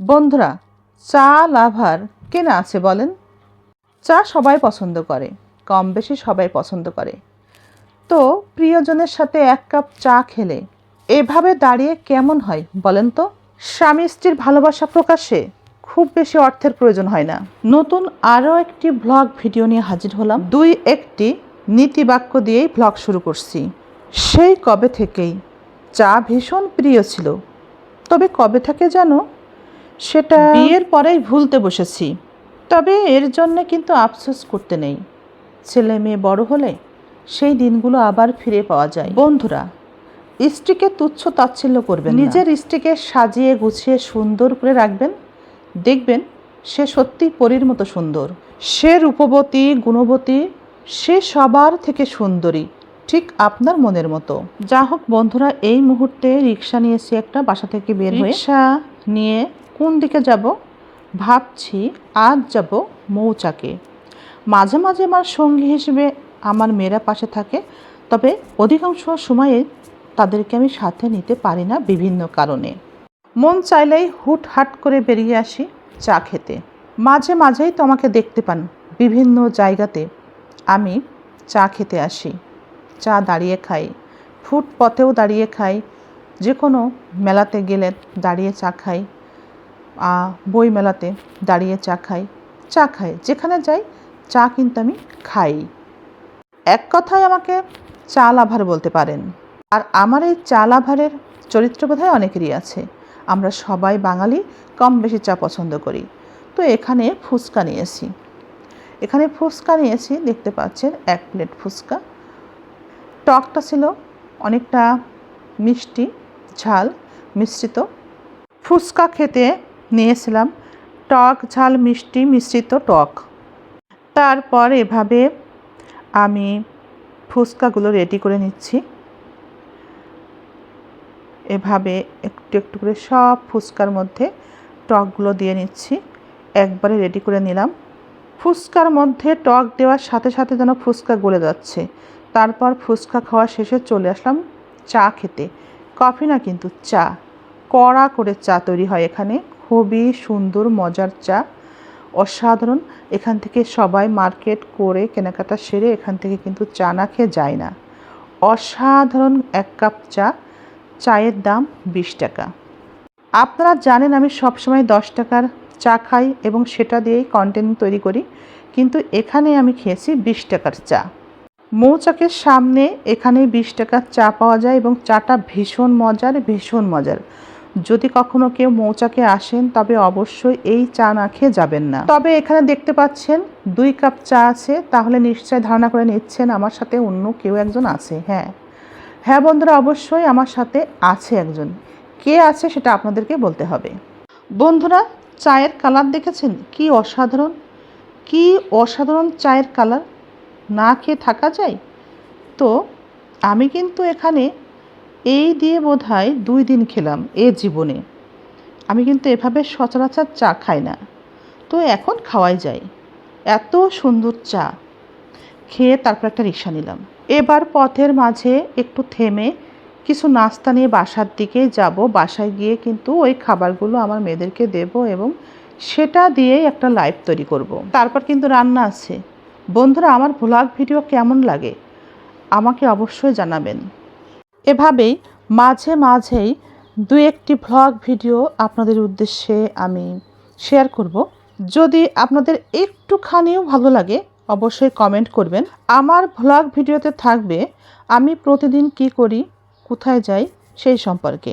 বন্ধুরা, চা লাভার কে না আছে বলেন? চা সবাই পছন্দ করে কম বেশি সবাই পছন্দ করে। তো প্রিয়জনের সাথে এক কাপ চা খেলে এভাবে দাঁড়িয়ে কেমন হয় বলেন তো? স্বামী স্ত্রীর ভালোবাসা প্রকাশে খুব বেশি অর্থের প্রয়োজন হয় না। নতুন আরও একটি ব্লগ ভিডিও নিয়ে হাজির হলাম। দুই একটি নীতিবাক্য দিয়েই ব্লগ শুরু করছি। সেই কবে থেকেই চা ভীষণ প্রিয় ছিল। তবে কবে থেকে যেন সেটা বিয়ের পরেই ভুলতে বসেছি। তবে এর জন্য কিন্তু আফসোস করতে নেই। ছেলে মেয়ে বড় হলে সেই দিনগুলো আবার ফিরে পাওয়া যায়। বন্ধুরা স্ত্রীকে তুচ্ছ তাচ্ছিল্য করবেন নিজের স্ত্রীকে সাজিয়ে গুছিয়ে সুন্দর করে রাখবেন। দেখবেন সে সত্যি পরীর মতো সুন্দর। সে রূপবতী গুণবতী সে সবার থেকে সুন্দরী ঠিক আপনার মনের মতো। যা হোক বন্ধুরা এই মুহূর্তে রিক্সা নিয়েছি একটা বাসা থেকে বের হয়ে রিক্সা নিয়ে কোন দিকে যাব? ভাবছি আজ যাব মৌচাকে। মাঝে মাঝে আমার সঙ্গী হিসেবে আমার মেয়েরা পাশে থাকে, তবে অধিকাংশ সময়ে তাদেরকে আমি সাথে নিতে পারি না বিভিন্ন কারণে। মন চাইলেই হুট হাট করে বেরিয়ে আসি চা খেতে। মাঝে মাঝেই তো আমাকে দেখতে পান বিভিন্ন জায়গাতে। আমি চা খেতে আসি। চা দাঁড়িয়ে খাই, ফুটপথেও দাঁড়িয়ে খাই যে কোনো মেলাতে গেলে দাঁড়িয়ে চা খাই। বই মেলাতে দাঁড়িয়ে চা খাই। চা খাই। যেখানে যাই, চা কিন্তু আমি খাই। এক কথায় আমাকে চা লাভার বলতে পারেন। আর আমার এই চা লাভারের চরিত্র বোধহয় অনেকেরই আছে। আমরা সবাই বাঙালি কম বেশি চা পছন্দ করি। তো এখানে ফুচকা নিয়েছি। এখানে ফুচকা নিয়েছি, দেখতে পাচ্ছেন, এক প্লেট ফুচকা। টকটা ছিল অনেকটা মিষ্টি, ঝাল, মিশ্রিত। ফুচকা খেতে নিয়েছিলাম। টক, ঝাল, মিষ্টি, মিশ্রিত টক। তারপর এভাবে আমি ফুচকাগুলো রেডি করে নিচ্ছি। এভাবে একটু একটু করে সব ফুচকার মধ্যে টকগুলো দিয়ে নিচ্ছি। একবারে রেডি করে নিলাম। ফুচকার মধ্যে টক দেওয়ার সাথে সাথে যেন ফুচকা গলে যাচ্ছে। তারপর ফুচকা খাওয়া শেষে চলে আসলাম চা খেতে। কফি না কিন্তু চা। কড়া করে চা তৈরি হয় এখানে। খুবই সুন্দর, মজার চা। অসাধারণ। এখান থেকে সবাই মার্কেট করে কেনাকাটা সেরে এখান থেকে কিন্তু চা না খেয়ে যায় না। অসাধারণ এক কাপ চা, চায়ের দাম বিশ টাকা। আপনারা জানেন আমি সবসময় দশ টাকার চা খাই এবং সেটা দিয়েই কন্টেন্ট তৈরি করি, কিন্তু এখানে আমি খেয়েছি বিশ টাকার চা। মৌচাকের সামনে এখানে বিশ টাকার চা পাওয়া যায় এবং চাটা ভীষণ মজার ভীষণ মজার। যদি কখনো কেউ মৌচাকে আসেন, তবে অবশ্যই এই চা না খেয়ে যাবেন না। তবে এখানে দেখতে পাচ্ছেন, দুই কাপ চা আছে, তাহলে নিশ্চয় ধারণা করে নিচ্ছেন আমার সাথে অন্য কেউ একজন আছে হ্যাঁ। হ্যাঁ বন্ধুরা, অবশ্যই আমার সাথে আছে একজন। কে আছে সেটা আপনাদেরকে বলতে হবে। বন্ধুরা, চায়ের কালার দেখেছেন? কি অসাধারণ। কি অসাধারণ চায়ের কালার। না খেয়ে থাকা যায়? তো, আমি কিন্তু এখানে এই দিয়ে বোধহয় দুই দিন খেলাম এ জীবনে। আমি কিন্তু এভাবে সচরাচর চা খাই না। তো এখন খাওয়াই যায়। এত সুন্দর চা। খেয়ে তারপর একটা রিক্সা নিলাম। এবার পথের মাঝে একটু থেমে কিছু নাস্তা নিয়ে বাসার দিকে যাব। বাসায় গিয়ে কিন্তু ওই খাবারগুলো আমার মেয়েদেরকে দেব এবং সেটা দিয়েই একটা লাইভ তৈরি করব। তারপর কিন্তু রান্না আছে। বন্ধুরা, আমার ভ্লগ ভিডিও কেমন লাগে? আমাকে অবশ্যই জানাবেন। এভাবেই মাঝে মাঝেই দু একটি ভ্লগ ভিডিও আপনাদের উদ্দেশ্যে আমি শেয়ার করব। যদি আপনাদের একটুখানিও ভালো লাগে, অবশ্যই কমেন্ট করবেন। আমার ভ্লগ ভিডিওতে থাকবে, আমি প্রতিদিন কি করি, কোথায় যাই, সেই সম্পর্কে।